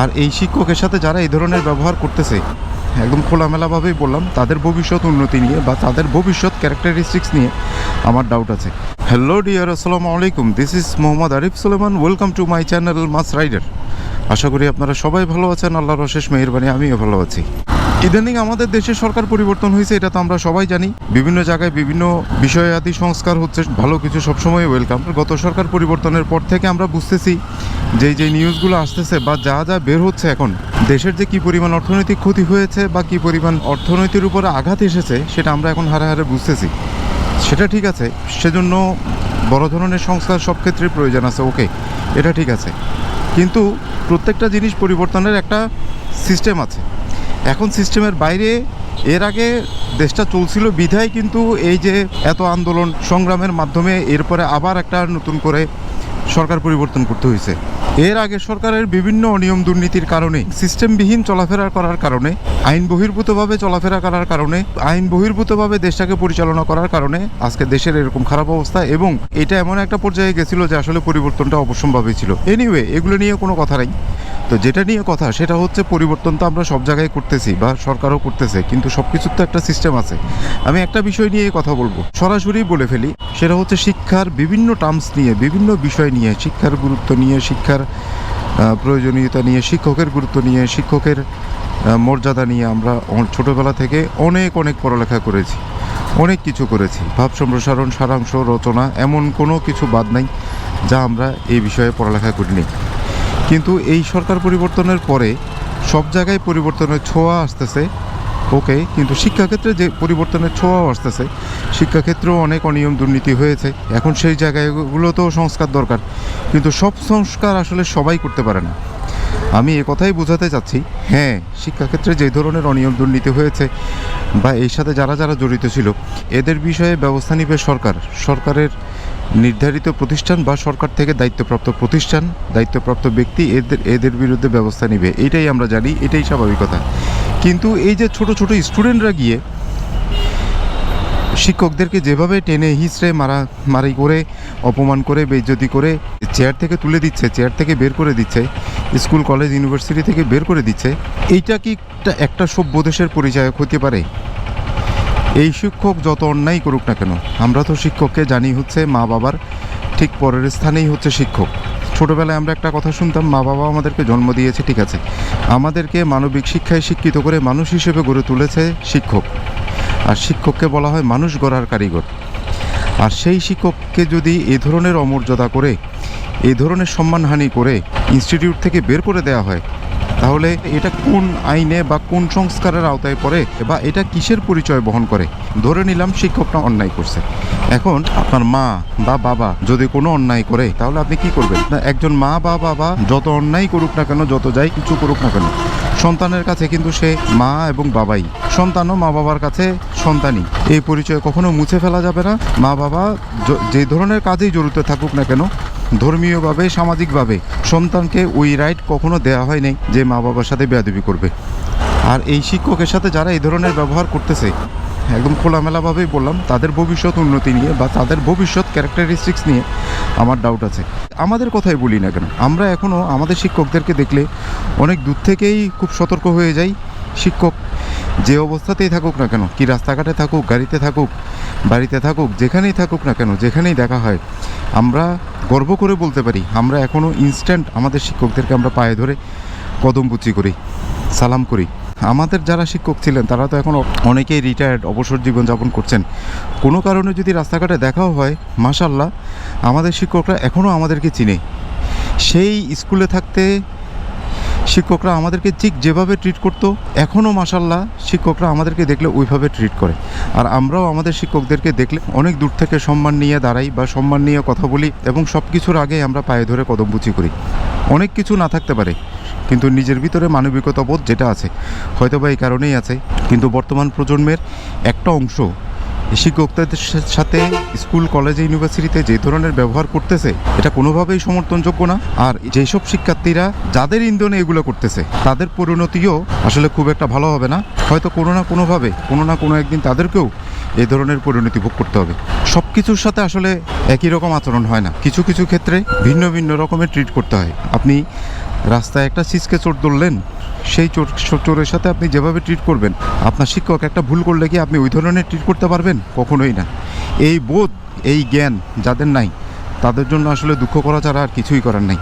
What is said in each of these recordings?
আর এই শিক্ষকের সাথে যারা এই ধরনের ব্যবহার করতেছে, একদম খোলামেলাভাবেই বললাম, তাদের ভবিষ্যৎ উন্নতি নিয়ে বা তাদের ভবিষ্যৎ ক্যারেক্টারিস্টিক্স নিয়ে আমার ডাউট আছে। হ্যালো ডিয়ার আসসালামু আলাইকুম। This is Mohammad Arif Suleman welcome to my channel mass rider আশা করি আপনারা সবাই ভালো আছেন, আল্লাহর অশেষ মেহরবানি, আমিও ভালো আছি। ইদানিং আমাদের দেশের সরকার পরিবর্তন হয়েছে, এটা তো আমরা সবাই জানি। বিভিন্ন জায়গায় বিভিন্ন বিষয়াদি সংস্কার হচ্ছে, ভালো কিছু সবসময় ওয়েলকাম গত সরকার পরিবর্তনের পর থেকে আমরা বুঝতেছি যে যে নিউজগুলো আসতেছে বা যা যা বের হচ্ছে এখন, দেশের যে কি পরিমাণ অর্থনৈতিক ক্ষতি হয়েছে বা কি পরিমাণ অর্থনীতির উপরে আঘাত এসেছে, সেটা আমরা এখন হারে হারে বুঝতেছি। সেটা ঠিক আছে, সেজন্য বড় ধরনের সংস্কার সব ক্ষেত্রে প্রয়োজন আছে ওকে এটা ঠিক আছে। কিন্তু প্রত্যেকটা জিনিস পরিবর্তনের একটা সিস্টেম আছে। এখন সিস্টেমের বাইরে, এর আগে দেশটা চলছিল বিধায়, কিন্তু এই যে এত আন্দোলন সংগ্রামের মাধ্যমে এরপরে আবার একটা নতুন করে সরকার পরিবর্তন করতে হয়েছে। এর আগে সরকারের বিভিন্ন অনিয়ম দুর্নীতির কারণে, সিস্টেমবিহীন চলাফেরা করার কারণে, আইন বহির্ভূতভাবে চলাফেরা করার কারণে, আইন বহির্ভূতভাবে দেশটাকে পরিচালনা করার কারণে আজকে দেশের এরকম খারাপ অবস্থা এবং এটা এমন একটা পর্যায়ে গেছিল যে আসলে পরিবর্তনটা অবশ্যম্ভাবী ছিল। এনিওয়ে এগুলো নিয়ে কোনো কথা নাই। তো যেটা নিয়ে কথা, সেটা হচ্ছে পরিবর্তন তো আমরা সব জায়গায় করতেছি বা সরকারও করতেছে, কিন্তু সব কিছুর তো একটা সিস্টেম আছে। আমি একটা বিষয় নিয়ে কথা বলব। সরাসরি বলে ফেলি, সেটা হচ্ছে শিক্ষার বিভিন্ন টার্মস নিয়ে, বিভিন্ন বিষয় নিয়ে, শিক্ষার গুরুত্ব নিয়ে, শিক্ষার প্রয়োজনীয়তা নিয়ে, শিক্ষকের গুরুত্ব নিয়ে, শিক্ষকের মর্যাদা নিয়ে আমরা ছোটোবেলা থেকে অনেক অনেক পড়ালেখা করেছি, অনেক কিছু করেছি। ভাব সম্প্রসারণ, সারাংশ, রচনা, এমন কোনো কিছু বাদ নাই যা আমরা এই বিষয়ে পড়ালেখা করিনি। কিন্তু এই সরকার পরিবর্তনের পরে সব জায়গায় পরিবর্তনের ছোঁয়া আসতেছে। ওকে, কিন্তু শিক্ষাক্ষেত্রে যে পরিবর্তনের ছোঁয়াও আসতেছে, শিক্ষাক্ষেত্রেও অনেক অনিয়ম দুর্নীতি হয়েছে। এখন সেই জায়গাগুলোতেও সংস্কার দরকার। কিন্তু সব সংস্কার আসলে সবাই করতে পারে না। আমি এ কথাই বোঝাতে চাচ্ছি হ্যাঁ শিক্ষাক্ষেত্রে যে ধরনের অনিয়ম দুর্নীতি হয়েছে বা এর সাথে যারা যারা জড়িত ছিল, এদের বিষয়ে ব্যবস্থা নিবে সরকার। সরকারের নির্ধারিত প্রতিষ্ঠান বা সরকার থেকে দায়িত্বপ্রাপ্ত প্রতিষ্ঠান, দায়িত্বপ্রাপ্ত ব্যক্তি এদের এদের বিরুদ্ধে ব্যবস্থা নিবে। এটাই আমরা জানি, এটাই স্বাভাবিকতা কিন্তু এই যে ছোট ছোট স্টুডেন্টরা গিয়ে শিক্ষকদেরকে যেভাবে টেনে হিসড়ে মারা, মারি করে, অপমান করে বেইজ্জতি করে, চেয়ার থেকে তুলে দিচ্ছে, চেয়ার থেকে বের করে দিচ্ছে, স্কুল, কলেজ, ইউনিভার্সিটি থেকে বের করে দিচ্ছে, এইটা কি একটা সভ্য দেশের পরিচয় হতে পারে? এই শিক্ষক যত অন্যায় করুক না কেন, আমরা তো শিক্ষককে জানি হচ্ছে মা বাবার ঠিক পরের স্থানেই হচ্ছে শিক্ষক। ছোটোবেলায় আমরা একটা কথা শুনতাম, মা বাবা আমাদেরকে জন্ম দিয়েছে, ঠিক আছে। আমাদেরকে মানবিক শিক্ষায় শিক্ষিত করে মানুষ হিসেবে গড়ে তুলেছে শিক্ষক। আর শিক্ষককে বলা হয় মানুষ গড়ার কারিগর। আর সেই শিক্ষককে যদি এ ধরনের অমর্যাদা করে, এ ধরনের সম্মানহানি করে, ইনস্টিটিউট থেকে বের করে দেওয়া হয় তাহলে এটা কোন আইনে বা কোন সংস্কারের আওতায় পড়ে বা এটা কিসের পরিচয় বহন করে? ধরে নিলাম শিক্ষকটা অন্যায় করছে। এখন আপনার মা বা বাবা যদি কোনো অন্যায় করে, তাহলে আপনি কি করবেন? একজন মা বা বাবা যত অন্যায় করুক না কেন, যত যাই কিছু করুক না কেন, সন্তানের কাছে কিন্তু সে মা এবং বাবাই। সন্তানও মা বাবার কাছে সন্তানই। এই পরিচয় কখনো মুছে ফেলা যাবে না। মা বাবা যে ধরনের কাজেই জড়িত থাকুক না কেন ধর্মীয়ভাবে, সামাজিকভাবে সন্তানকে ওই রাইট কখনো দেওয়া হয়নি যে মা বাবার সাথে বেয়াদবি করবে। আর এই শিক্ষকের সাথে যারা এই ধরনের ব্যবহার করতেছে, একদম খোলামেলাভাবেই বললাম, তাদের ভবিষ্যৎ উন্নতি নিয়ে বা তাদের ভবিষ্যৎ ক্যারেক্টারিস্টিক্স নিয়ে আমার ডাউট আছে। আমাদের কথাই বলি না কেন, আমরা এখনও আমাদের শিক্ষকদেরকে দেখলে অনেক দূর থেকেই খুব সতর্ক হয়ে যাই। শিক্ষক যে অবস্থাতেই থাকুক না কেন, কি রাস্তাঘাটে থাকুক, গাড়িতে থাকুক, বাড়িতে থাকুক, যেখানেই থাকুক না কেন, যেখানেই দেখা হয়, আমরা গর্ব করে বলতে পারি, আমরা এখনও ইনস্ট্যান্ট আমাদের শিক্ষকদেরকে আমরা পায়ে ধরে কদম বুচি করি, সালাম করি। আমাদের যারা শিক্ষক ছিলেন, তারা তো এখন অনেকেই রিটায়ার্ড অবসর জীবনযাপন করছেন। কোনো কারণে যদি রাস্তাঘাটে দেখাও হয় মাশাল্লাহ আমাদের শিক্ষকরা এখনও আমাদেরকে চিনে। সেই স্কুলে থাকতে শিক্ষকরা আমাদেরকে ঠিক যেভাবে ট্রিট করতো এখনও মাসাল্লাহ শিক্ষকরা আমাদেরকে দেখলে ওইভাবে ট্রিট করে। আর আমরাও আমাদের শিক্ষকদেরকে দেখলে অনেক দূর থেকে সম্মান নিয়ে দাঁড়াই বা সম্মান নিয়ে কথা বলি এবং সব কিছুর আগে আমরা পায়ে ধরে কদমবুচি করি। অনেক কিছু না থাকতে পারে, কিন্তু নিজের ভিতরে মানবিকতা বোধ যেটা আছে হয়তো বা এই কারণেই আছে, কিন্তু বর্তমান প্রজন্মের একটা অংশ শিক্ষকদের সাথে স্কুল, কলেজে, ইউনিভার্সিটিতে যে ধরনের ব্যবহার করতেছে, এটা কোনোভাবেই সমর্থনযোগ্য না। আর যেসব শিক্ষার্থীরা যাদের ইন্ধনে এগুলো করতেছে, তাদের পরিণতিও আসলে খুব একটা ভালো হবে না। হয়তো কোনো না কোনোভাবে, কোনো না কোনো একদিন তাদেরকেও এই ধরনের পরিণতি ভোগ করতে হবে। সব কিছুর সাথে আসলে একই রকম আচরণ হয় না। কিছু কিছু ক্ষেত্রে ভিন্ন ভিন্ন রকমের ট্রিট করতে হয়। আপনি রাস্তায় একটা সিসকে চোট ধরলেন সেই চোর চোরের সাথে আপনি যেভাবে ট্রিট করবেন, আপনার শিক্ষক একটা ভুল করলে কি আপনি ওই ধরনের ট্রিট করতে পারবেন? কখনোই না। এই বোধ, এই জ্ঞান যাদের নাই, তাদের জন্য আসলে দুঃখ করা ছাড়া আর কিছুই করার নাই।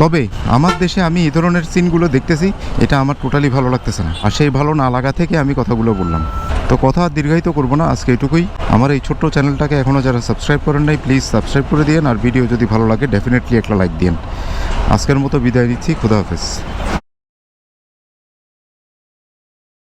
তবে আমার দেশে আমি এই ধরনের সিনগুলো দেখতেছি, এটা আমার টোটালি ভালো লাগতেছে না। আর সেই ভালো না লাগা থেকে আমি কথাগুলো বললাম। তো কথা আর দীর্ঘায়িত করব না, আজকে এটুকুই। আমার এই ছোট্ট চ্যানেলটাকে এখনও যারা সাবস্ক্রাইব করেন নাই প্লিজ সাবস্ক্রাইব করে দিন আর ভিডিও যদি ভালো লাগে ডেফিনেটলি একটা লাইক দিন আজকের মতো বিদায় নিচ্ছি, খুদা হাফেজ।